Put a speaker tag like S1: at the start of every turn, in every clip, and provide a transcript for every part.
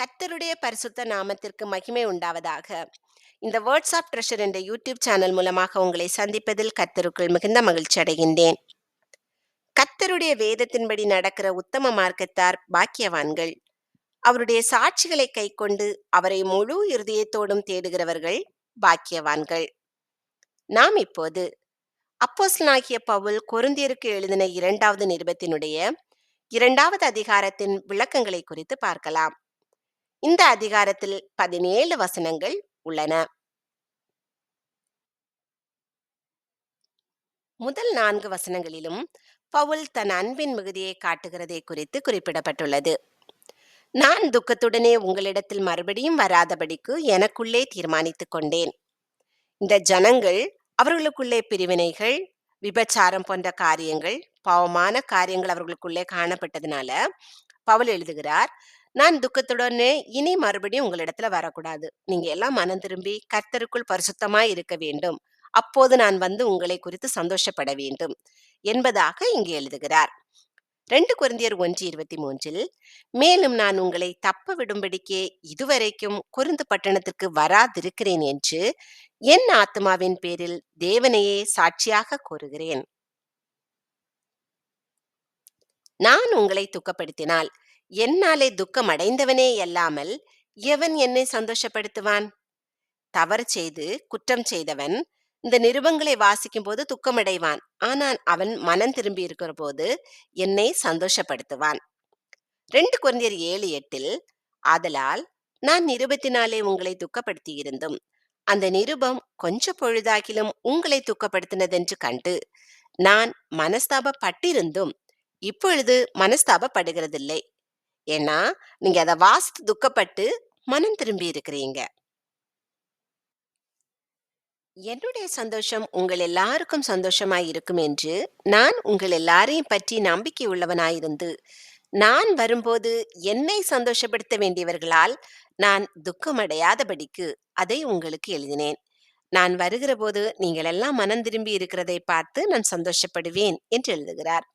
S1: கர்த்தருடைய பரிசுத்த நாமத்திற்கு மகிமை உண்டாவதாக. இந்த வேர்ட்ஸ் ஆஃப் ட்ரெஷர் என்ற யூடியூப் சேனல் மூலமாக உங்களை சந்திப்பதில் கர்த்தருக்குள் மிகுந்த மகிழ்ச்சி அடைகின்றேன். கர்த்தருடைய வேதத்தின்படி நடக்கிற உத்தம மார்க்கத்தார் பாக்கியவான்கள். அவருடைய சாட்சிகளை கைக்கொண்டு அவரை முழு இருதயத்தோடும் தேடுகிறவர்கள் பாக்கியவான்கள். நாம் இப்போது அப்போஸ்லாகிய பவுல் கொருந்தியருக்கு எழுதின இரண்டாவது நிருபத்தினுடைய இரண்டாவது அதிகாரத்தின் விளக்கங்களை குறித்து பார்க்கலாம். இந்த அதிகாரத்தில் பதினேழு வசனங்கள் உள்ளன. முதல் நான்கு வசனங்களிலும் பவுல் தன் அன்பின் மிகுதியை காட்டுகிறதை குறித்து குறிப்பிடப்பட்டுள்ளது. நான் துக்கத்துடனே உங்களிடத்தில் மறுபடியும் வராதபடிக்கு எனக்குள்ளே தீர்மானித்துக் கொண்டேன். இந்த ஜனங்கள் அவர்களுக்குள்ளே பிரிவினைகள் விபச்சாரம் போன்ற காரியங்கள் பாவமான காரியங்கள் அவர்களுக்குள்ளே காணப்பட்டதுனால பவுல் எழுதுகிறார் நான் துக்கத்துடனே இனி மறுபடியும் உங்களிடத்துல வரக்கூடாது. நீங்க எல்லாம் மனம் திரும்பி கர்த்தருக்குள் பரிசுத்தமாய் இருக்க வேண்டும். அப்போது நான் வந்து உங்களை குறித்து சந்தோஷப்பட வேண்டும். என்பதாக இங்கு எழுதுகிறார். ரெண்டு குருந்தியர் ஒன்று இருபத்தி மூன்றில் மேலும் நான் உங்களை தப்ப விடும்படிக்கே இதுவரைக்கும் குருந்து பட்டணத்திற்கு வராதிருக்கிறேன் என்று என் ஆத்மாவின் பேரில் தேவனையே சாட்சியாக கூறுகிறேன் நான் உங்களை துக்கப்படுத்தினால் என்னாலே துக்கம் அடைந்தவனே அல்லாமல் எவன் என்னை சந்தோஷப்படுத்துவான்? தவறு செய்து குற்றம் செய்தவன் இந்த நிருபங்களை வாசிக்கும் போது துக்கமடைவான். ஆனால் அவன் மனம் திரும்பி இருக்கிற போது என்னை சந்தோஷப்படுத்துவான். ரெண்டு குழந்தையர் ஏழு எட்டில் ஆதலால் நான் நிருபத்தினாலே உங்களை துக்கப்படுத்தி இருந்தும் அந்த நிருபம் கொஞ்ச பொழுதாகிலும் உங்களை துக்கப்படுத்தினதென்று கண்டு நான் மனஸ்தாபப்பட்டிருந்தும் இப்பொழுது மனஸ்தாபப்படுகிறதில்லை. ஏன்னா நீங்க அதை வாசித்து துக்கப்பட்டு மனம் திரும்பி இருக்கிறீங்க. என்னுடைய சந்தோஷம் உங்கள் எல்லாருக்கும் சந்தோஷமாய் இருக்கும் என்று நான் உங்கள் எல்லாரையும் பற்றி நம்பிக்கை உள்ளவனாயிருந்து நான் வரும்போது என்னை சந்தோஷப்படுத்த வேண்டியவர்களால் நான் துக்கமடையாதபடிக்கு அதை உங்களுக்கு எழுதினேன். நான் வருகிற போது நீங்கள் எல்லாம் மனம் திரும்பி இருக்கிறதை பார்த்து நான் சந்தோஷப்படுவேன் என்று எழுதுகிறார்.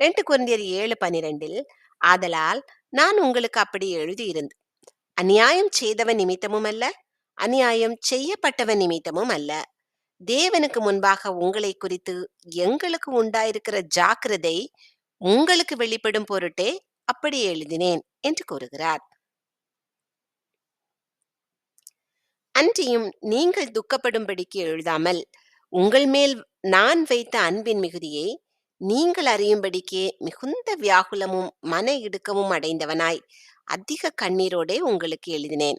S1: ரெண்டு குழந்தையர் ஏழு பனிரெண்டில் ஆதலால் நான் உங்களுக்கு அப்படி எழுதியிருந்து அநியாயம் செய்தவன் நிமித்தமும் அல்ல அநியாயம் செய்யப்பட்டவன் நிமித்தமும் அல்ல. தேவனுக்கு முன்பாக உங்களை குறித்து எங்களுக்கு உண்டாயிருக்கிற ஜாக்கிரதை உங்களுக்கு வெளிப்படும் பொருட்டே அப்படி எழுதினேன் என்று கூறுகிறார். அன்றியும் நீங்கள் துக்கப்படும்படிக்கு எழுதாமல் உங்கள் மேல் நான் வைத்த அன்பின் மிகுதியை நீங்கள் அறியும்படிக்கே மிகுந்த வியாகுலமும் மன இடுக்கமும் அடைந்தவனாய் அதிக கண்ணீரோடே உங்களுக்கு எழுதினேன்.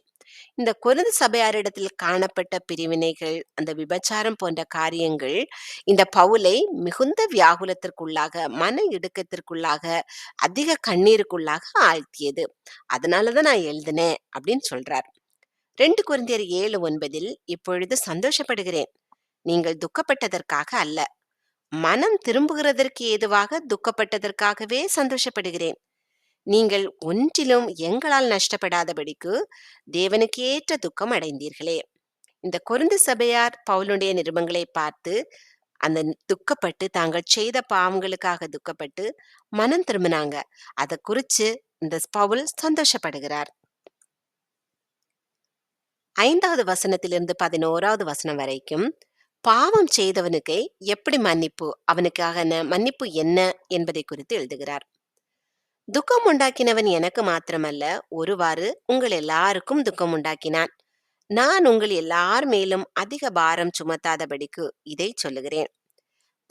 S1: இந்த குருந்து சபையாரிடத்தில் காணப்பட்ட பிரிவினைகள் அந்த விபச்சாரம் போன்ற காரியங்கள் இந்த பவுலை மிகுந்த வியாகுலத்திற்குள்ளாக மன இடுக்கத்திற்குள்ளாக அதிக கண்ணீருக்குள்ளாக ஆழ்த்தியது. அதனாலதான் நான் எழுதினேன் அப்படின்னு சொல்றார். ரெண்டு குருந்தியர் ஏழு ஒன்பதில் இப்பொழுது சந்தோஷப்படுகிறேன். நீங்கள் துக்கப்பட்டதற்காக அல்ல. மனம் திரும்புகிறதற்கு ஏதுவாக துக்கப்பட்டதற்காகவே சந்தோஷப்படுகிறேன். நீங்கள் ஒன்றிலும் எங்களால் நஷ்டப்படாதபடிக்கு தேவனுக்கு ஏற்ற துக்கம் அடைந்தீர்களே. இந்த கொருந்து சபையார் பவுலுடைய நிருபங்களை பார்த்து அந்த துக்கப்பட்டு தாங்கள் செய்த பாவங்களுக்காக துக்கப்பட்டு மனம் திரும்பினாங்க. அதை குறிச்சு இந்த பவுல் சந்தோஷப்படுகிறார். ஐந்தாவது வசனத்திலிருந்து பதினோராவது வசனம் வரைக்கும் பாவம் செய்தவனுக்கு எப்படி மன்னிப்பு? அவனுக்காக மன்னிப்பு என்ன என்பதை குறித்து எழுதுகிறார். துக்கம் உண்டாக்கினவன் எனக்கு மாத்திரமல்ல ஒருவாறு உங்கள் எல்லாருக்கும் துக்கம் உண்டாக்கினான். நான் உங்கள் எல்லார் மேலும் அதிக பாரம் சுமத்தாதபடிக்கு இதை சொல்லுகிறேன்.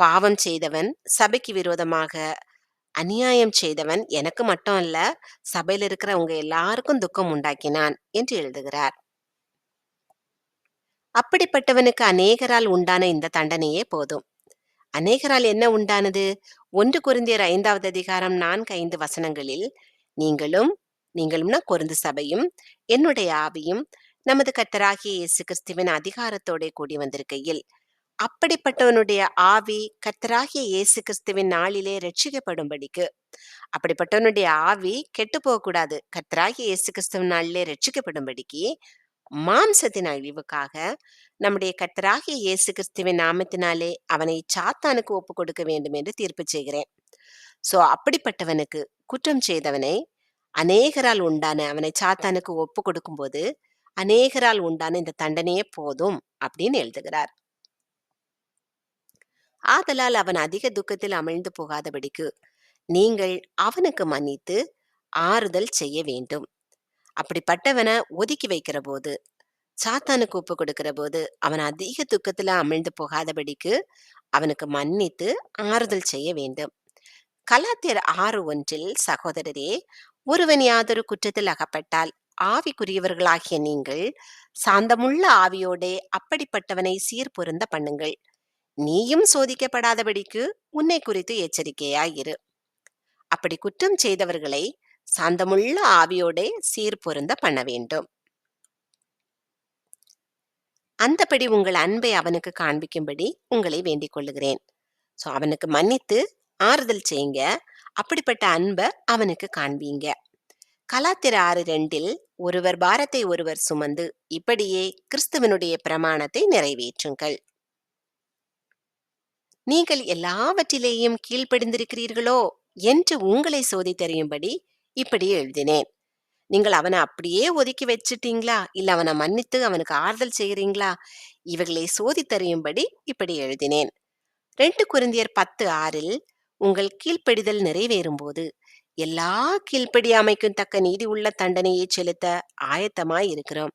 S1: பாவம் செய்தவன் சபைக்கு விரோதமாக அநியாயம் செய்தவன் எனக்கு மட்டும் அல்ல சபையில் இருக்கிற உங்க எல்லாருக்கும் துக்கம் உண்டாக்கினான் என்று எழுதுகிறார். அப்படிப்பட்டவனுக்கு அநேகரால் உண்டான இந்த தண்டனையே போதும். அநேகரால் என்ன உண்டானது? ஒன்று குருந்தியர் ஐந்தாவது அதிகாரம் நான்கு ஐந்து வசனங்களில் நீங்களும் நீங்களும்னா குருந்து சபையும் என்னுடைய ஆவியும் நமது கத்தராகிய இயேசு கிறிஸ்துவின் அதிகாரத்தோட கூடி வந்திருக்கையில். அப்படிப்பட்டவனுடைய ஆவி கத்தராகிய இயேசு கிறிஸ்துவின் நாளிலே ரட்சிக்கப்படும்படிக்கு அப்படிப்பட்டவனுடைய ஆவி கெட்டு போகக்கூடாது கத்தராகிய இயேசு கிறிஸ்துவின் நாளிலே ரட்சிக்கப்படும்படிக்கு மாம்சத்தின் அழிவுக்காக நம்முடைய கத்தராகிய இயேசு கிறிஸ்துவின் நாமத்தினாலே அவனை சாத்தானுக்கு ஒப்பு கொடுக்க வேண்டும் என்று தீர்ப்பு செய்கிறேன். சோ அப்படிப்பட்டவனுக்கு குற்றம் செய்தவனை அநேகரால் உண்டான அவனை சாத்தானுக்கு ஒப்பு கொடுக்கும்போது அநேகரால் உண்டான இந்த தண்டனையே போதும் அப்படின்னு எழுதுகிறார். ஆதலால் அவன் அதிக துக்கத்தில் அமிழ்ந்து போகாதபடிக்கு நீங்கள் அவனுக்கு மன்னித்து ஆறுதல் செய்ய வேண்டும். அப்படிப்பட்டவனை ஒதுக்கி வைக்கிற போது சாத்தானுக்கு ஒப்பு கொடுக்கிற போது அவன் அதிக துக்கத்துல அமிழ்ந்து போகாதபடிக்கு அவனுக்கு மன்னித்து ஆறுதல் செய்ய வேண்டும். கலாத்தியர் ஆறு ஒன்றில் சகோதரரே ஒருவன் யாதொரு குற்றத்தில் அகப்பட்டால் ஆவிக்குரியவர்களாகிய நீங்கள் சாந்தமுள்ள ஆவியோடே அப்படிப்பட்டவனை சீர்பொருந்த பண்ணுங்கள். நீயும் சோதிக்கப்படாதபடிக்கு உன்னை குறித்து எச்சரிக்கையாயிரு அப்படி குற்றம் செய்தவர்களை சாந்தமுள்ள ஆவியோடே சீர்பொருந்த பண்ண வேண்டும். அந்தபடி உங்கள் அன்பை அவனுக்கு காண்பிக்கும்படி உங்களை வேண்டிக் கொள்ளுகிறேன். சோ அவனுக்கு மன்னித்து ஆறுதல் செய்யுங்க. அப்படிப்பட்ட அன்பை அவனுக்கு காண்பீங்க. கலாத்திர ஆறு ரெண்டில் ஒருவர் பாரத்தை ஒருவர் சுமந்து இப்படியே கிறிஸ்துவனுடைய பிரமாணத்தை நிறைவேற்றுங்கள். நீங்கள் எல்லாவற்றிலேயும் கீழ்ப்படிந்திருக்கிறீர்களோ என்று உங்களை சோதித்தறியும்படி இப்படி எழுதினேன். நீங்கள் அவனை அப்படியே ஒதுக்கி வச்சிட்டீங்களா? இல்ல அவனை மன்னித்து அவனுக்கு ஆறுதல் செய்கிறீங்களா? இவைகளை சோதித்தறியும்படி இப்படி எழுதினேன். ரெண்டு குருந்தியர் பத்து ஆறில் உங்கள் கீழ்ப்படிதல் நிறைவேறும் போது எல்லா கீழ்ப்படியாமைக்கும் தக்க நீதி உள்ள தண்டனையை செலுத்த ஆயத்தமாய் இருக்கிறோம்.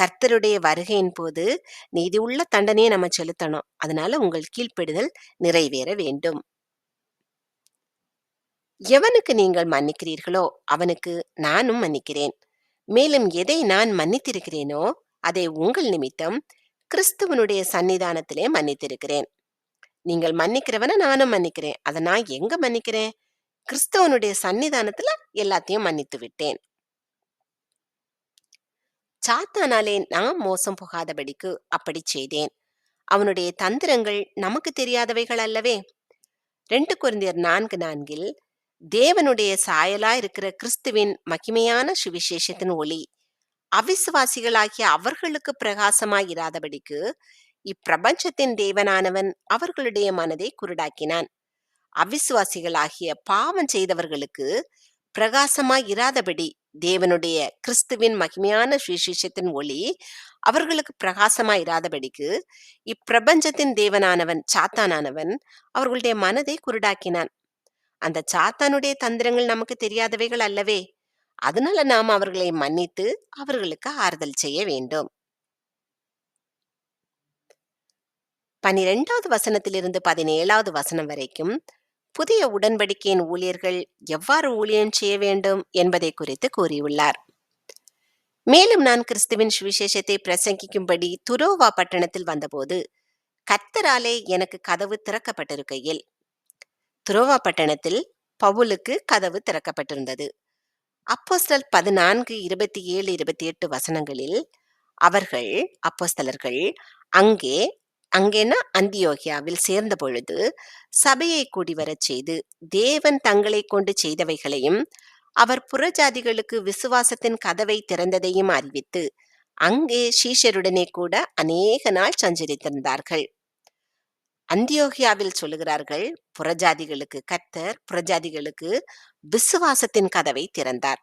S1: கர்த்தருடைய வருகையின் போது நீதி உள்ள தண்டனையை நம்ம செலுத்தணும். அதனால உங்கள் கீழ்ப்படிதல் நிறைவேற வேண்டும். எவனுக்கு நீங்கள் மன்னிக்கிறீர்களோ அவனுக்கு நானும் மன்னிக்கிறேன். மேலும் எதை நான் மன்னித்திருக்கிறேனோ அதை உங்கள் நிமித்தம் கிறிஸ்துவனுடைய சன்னிதானத்திலே மன்னித்திருக்கிறேன். நீங்கள் மன்னிக்கிறவன நானும் மன்னிக்கிறேன். அதை நான் எங்க மன்னிக்கிறேன்? கிறிஸ்தவனுடைய சன்னிதானத்துல எல்லாத்தையும் மன்னித்து விட்டேன். சாத்தானாலே நான் மோசம் போகாதபடிக்கு அப்படி செய்தேன். அவனுடைய தந்திரங்கள் நமக்கு தெரியாதவைகள் அல்லவே ரெண்டு குருந்தியர் நான்கு நான்கில் தேவனுடைய சாயலா இருக்கிற கிறிஸ்துவின் மகிமையான சுவிசேஷத்தின் ஒளி. அவிசுவாசிகளாகிய அவர்களுக்கு பிரகாசமாய் இராதபடிக்கு இப்பிரபஞ்சத்தின் தேவனானவன் அவர்களுடைய மனதை குருடாக்கினான். அவிசுவாசிகளாகிய பாவம் செய்தவர்களுக்கு பிரகாசமாயிராதபடி தேவனுடைய கிறிஸ்துவின் மகிமையான சுவிசேஷத்தின் ஒளி அவர்களுக்கு பிரகாசமாயிராதபடிக்கு இப்பிரபஞ்சத்தின் தேவனானவன் சாத்தானானவன் அவர்களுடைய மனதை குருடாக்கினான். அந்த சாத்தானுடைய தந்திரங்கள் நமக்கு தெரியாதவைகள் அல்லவே. அதனால நாம் அவர்களை மன்னித்து அவர்களுக்கு ஆறுதல் செய்ய வேண்டும். பனிரெண்டாவது வசனத்திலிருந்து பதினேழாவது வசனம் வரைக்கும் புதிய உடன்படிக்கையின் ஊழியர்கள் எவ்வாறு ஊழியம் செய்ய வேண்டும் என்பதை குறித்து கூறியுள்ளார். மேலும் நான் கிறிஸ்துவின் சுவிசேஷத்தை பிரசங்கிக்கும்படி துரோவா பட்டணத்தில் வந்தபோது கர்த்தராலே எனக்கு கதவு திறக்கப்பட்டிருக்கையில் துரோவா பட்டணத்தில் பவுலுக்கு கதவு திறக்கப்பட்டிருந்தது. அப்போஸ்தல் பதினான்கு இருபத்தி ஏழு இருபத்தி எட்டு வசனங்களில் அவர்கள் அப்போஸ்தலர்கள் அங்கே அங்கேனா அந்தியோகியாவில் சேர்ந்த பொழுது சபையை கூடி வரச் செய்து தேவன் தங்களை கொண்டு செய்தவைகளையும் அவர் புறஜாதிகளுக்கு விசுவாசத்தின் கதவை திறந்ததையும் அறிவித்து அங்கே சீஷருடனே கூட அநேக நாள் சஞ்சரித்திருந்தார்கள். அந்தியோகியாவில் சொல்லுகிறார்கள் புறஜாதிகளுக்கு கத்தர் புறஜாதிகளுக்கு விசுவாசத்தின் கதவை திறந்தார்.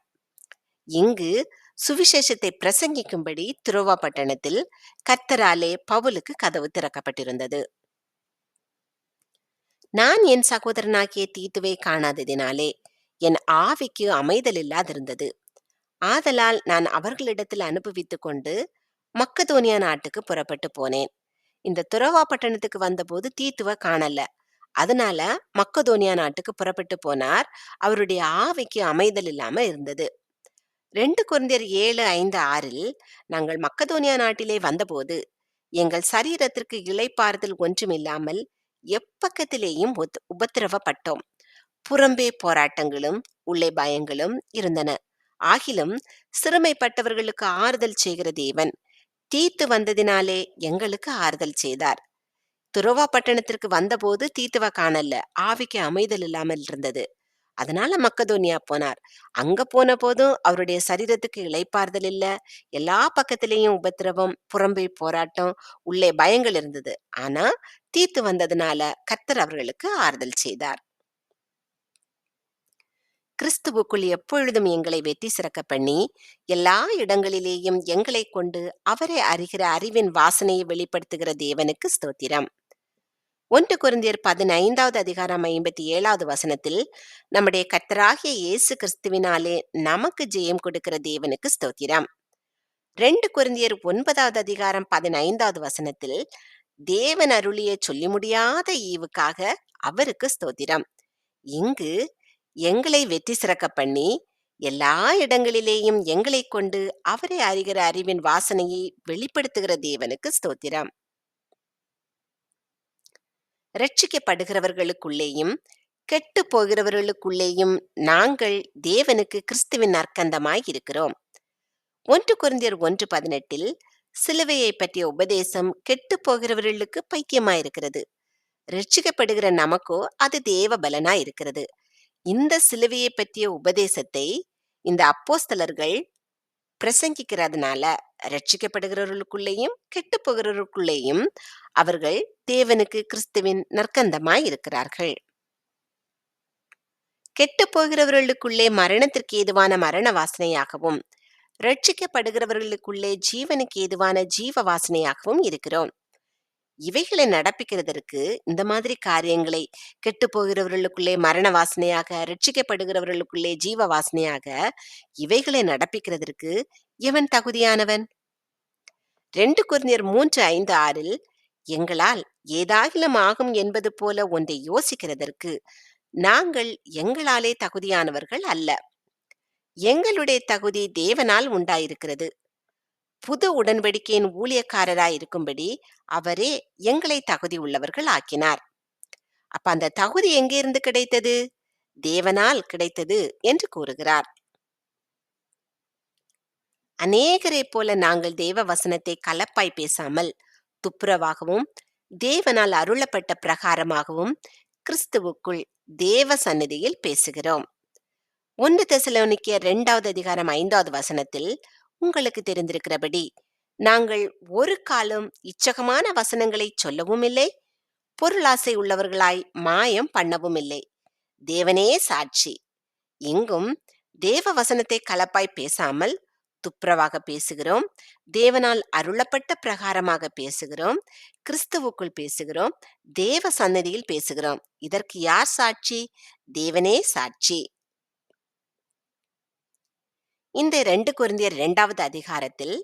S1: இங்கு சுவிசேஷத்தை பிரசங்கிக்கும்படி துரோவா பட்டணத்தில் கத்தராலே பவுலுக்கு கதவு திறக்கப்பட்டிருந்தது. நான் என் சகோதரனாகிய தீத்துவை காணாததினாலே என் ஆவிக்கு அமைதல் இல்லாதிருந்தது. ஆதலால் நான் அவர்களிடத்தில் அனுபவித்துக் கொண்டு மக்கதோனியா நாட்டுக்கு புறப்பட்டு போனேன். இந்த துறவா பட்டணத்துக்கு வந்தபோது தீத்துவ காணல. அதனால மக்கதோனியா நாட்டுக்கு புறப்பட்டு போனார். அவருடைய ஆவிக்கு அமைதல் இல்லாம இருந்தது. ரெண்டு குழந்தையர் ஏழு ஐந்து ஆறில் நாங்கள் மக்கதோனியா நாட்டிலே வந்தபோது எங்கள் சரீரத்திற்கு இளைப்பாறுதல் ஒன்றுமில்லாமல் எப்பக்கத்திலேயும் உத்- உபத்திரவப்பட்டோம். புறம்பே போராட்டங்களும் உள்ளே பயங்களும் இருந்தன. ஆகிலும் சிறுமைப்பட்டவர்களுக்கு ஆறுதல் செய்கிற தேவன் தீத்து வந்ததினாலே எங்களுக்கு ஆறுதல் செய்தார். துரோவா பட்டணத்திற்கு வந்தபோது தீத்துவ காணல ஆவிக்கு அமைதல் இல்லாமல் இருந்தது. அதனால மக்கதோனியா போனார். அங்க போன போதும் அவருடைய சரீரத்துக்கு இளைப்பாறுதல் இல்ல. எல்லா பக்கத்திலேயும் உபத்திரவம் புறம்பே போராட்டம் உள்ளே பயங்கள் இருந்தது. ஆனா தீத்து வந்ததுனால கர்த்தர் அவர்களுக்கு ஆறுதல் செய்தார். கிறிஸ்துவுக்குள் எப்பொழுதும் எங்களை வெற்றி சிறக்க பண்ணி எல்லா இடங்களிலேயும் எங்களை கொண்டு அவரை அறிகிற அறிவின் வாசனையை வெளிப்படுத்துகிற தேவனுக்கு ஸ்தோத்திரம். ஒன்று குருந்தியர் பதினைந்தாவது அதிகாரம் ஐம்பத்தி ஏழாவது வசனத்தில் நம்முடைய கர்த்தராகிய இயேசு கிறிஸ்துவினாலே நமக்கு ஜெயம் கொடுக்கிற தேவனுக்கு ஸ்தோத்திரம். ரெண்டு குருந்தியர் ஒன்பதாவது அதிகாரம் பதினைந்தாவது வசனத்தில் தேவன் அருளிய சொல்லி முடியாத ஈவுக்காக அவருக்கு ஸ்தோத்திரம். இங்கு எங்களை வெற்றி சிறக்க பண்ணி எல்லா இடங்களிலேயும் எங்களைக் கொண்டு அவரை அறிகிற அறிவின் வாசனையை வெளிப்படுத்துகிற தேவனுக்கு ஸ்தோத்திரம். ரட்சிக்கப்படுகிறவர்களுக்குள்ளேயும் கெட்டு போகிறவர்களுக்குள்ளேயும் நாங்கள் தேவனுக்கு கிறிஸ்துவின் நற்கந்தமாய் இருக்கிறோம். ஒன்று குருந்தியர் ஒன்று பதினெட்டில் சிலுவையை பற்றிய உபதேசம் கெட்டு போகிறவர்களுக்கு பைக்கியமாயிருக்கிறது. ரட்சிக்கப்படுகிற நமக்கோ அது தேவ பலனா இருக்கிறது இந்த சிலுவையை பற்றிய உபதேசத்தை இந்த அப்போஸ்தலர்கள் பிரசங்கிக்கிறதுனால ரட்சிக்கப்படுகிறவர்களுக்குள்ளேயும் கெட்டு போகிறவர்களுக்குள்ளேயும் அவர்கள் தேவனுக்கு கிறிஸ்துவின் நற்கந்தமாய் இருக்கிறார்கள். கெட்டு போகிறவர்களுக்குள்ளே மரணத்திற்கு ஏதுவான மரண வாசனையாகவும் ரட்சிக்கப்படுகிறவர்களுக்குள்ளே ஜீவனுக்கு ஏதுவான ஜீவ வாசனையாகவும் இருக்கிறோம். இவைகளை நடப்பிக்கிறதற்கு இந்த மாதிரி காரியங்களை கெட்டு போகிறவர்களுக்குள்ளே மரண வாசனையாக ரட்சிக்கப்படுகிறவர்களுக்குள்ளே ஜீவ வாசனையாக இவைகளை நடப்பிக்கிறதற்கு எவன் தகுதியானவன்? ரெண்டு குருந்தியர் மூன்று ஐந்து ஆறில் எங்களால் ஏதாகிலும் ஆகும் என்பது போல ஒன்றை யோசிக்கிறதற்கு நாங்கள் எங்களாலே தகுதியானவர்கள் அல்ல. எங்களுடைய தகுதி தேவனால் உண்டாயிருக்கிறது. புது உடன்படிக்கையின் ஊழியக்காரராய் இருக்கும்படி அவரே எங்களை தகுதி உள்ளவர்கள் ஆக்கினார். அப்ப அந்த தகுதி எங்கிருந்து கிடைத்தது? தேவனால் கிடைத்தது என்று கூறுகிறார். அநேகரை போல நாங்கள் தேவ வசனத்தை கலப்பாய் பேசாமல் துப்புரவாகவும் தேவனால் அருளப்பட்ட பிரகாரமாகவும் கிறிஸ்துவுக்குள் தேவ சந்நிதியில் பேசுகிறோம். ஒன்று தெசலோனிக்கிய இரண்டாவது அதிகாரம் ஐந்தாவது வசனத்தில் உங்களுக்கு தெரிந்திருக்கிறபடி நாங்கள் ஒரு காலம் இச்சகமான வசனங்களை சொல்லவும் இல்லை பொருளாசை உள்ளவர்களாய் மாயம் பண்ணவும் இல்லை. தேவனே சாட்சி. இங்கும் தேவ வசனத்தை கலப்பாய் பேசாமல் துப்புரவாக பேசுகிறோம் தேவனால் அருளப்பட்ட பிரகாரமாக பேசுகிறோம் கிறிஸ்துவுக்குள் பேசுகிறோம் தேவ சன்னதியில் பேசுகிறோம். இதற்கு யார் சாட்சி? தேவனே சாட்சி. இந்த ரெண்டு குருந்தியர் இரண்டாவது அதிகாரத்தில்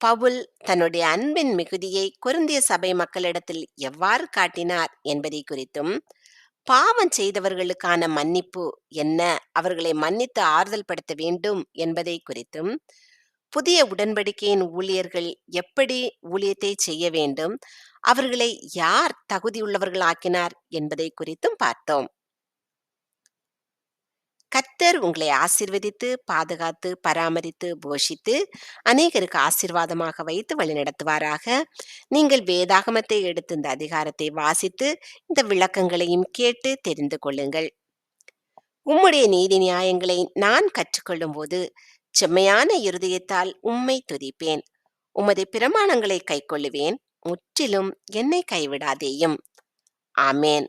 S1: பவுல் தன்னுடைய அன்பின் மிகுதியை குருந்திய சபை மக்களிடத்தில் எவ்வாறு காட்டினார் என்பதை குறித்தும் பாவம் செய்தவர்களுக்கான மன்னிப்பு என்ன அவர்களை மன்னித்து ஆறுதல் படுத்த வேண்டும் என்பதை குறித்தும் புதிய உடன்படிக்கையின் ஊழியர்கள் எப்படி ஊழியத்தை செய்ய வேண்டும் அவர்களை யார் தகுதியுள்ளவர்கள் ஆக்கினார் என்பதை குறித்தும் பார்த்தோம். கத்தர் உங்களை ஆசிர்வதித்து பாதுகாத்து பராமரித்து போஷித்து அநேகருக்கு ஆசிர்வாதமாக வைத்து வழிநடத்துவாராக. நீங்கள் வேதாகமத்தை எடுத்து இந்த அதிகாரத்தை வாசித்து இந்த விளக்கங்களையும் கேட்டு தெரிந்து கொள்ளுங்கள். உம்முடைய நீதி நியாயங்களை நான் கற்றுக்கொள்ளும் போது செம்மையான இருதயத்தால் உம்மை துதிப்பேன். உமது பிரமாணங்களை கைக்கொள்ளுவேன் முற்றிலும் என்னை கைவிடாதேயும். ஆமேன்.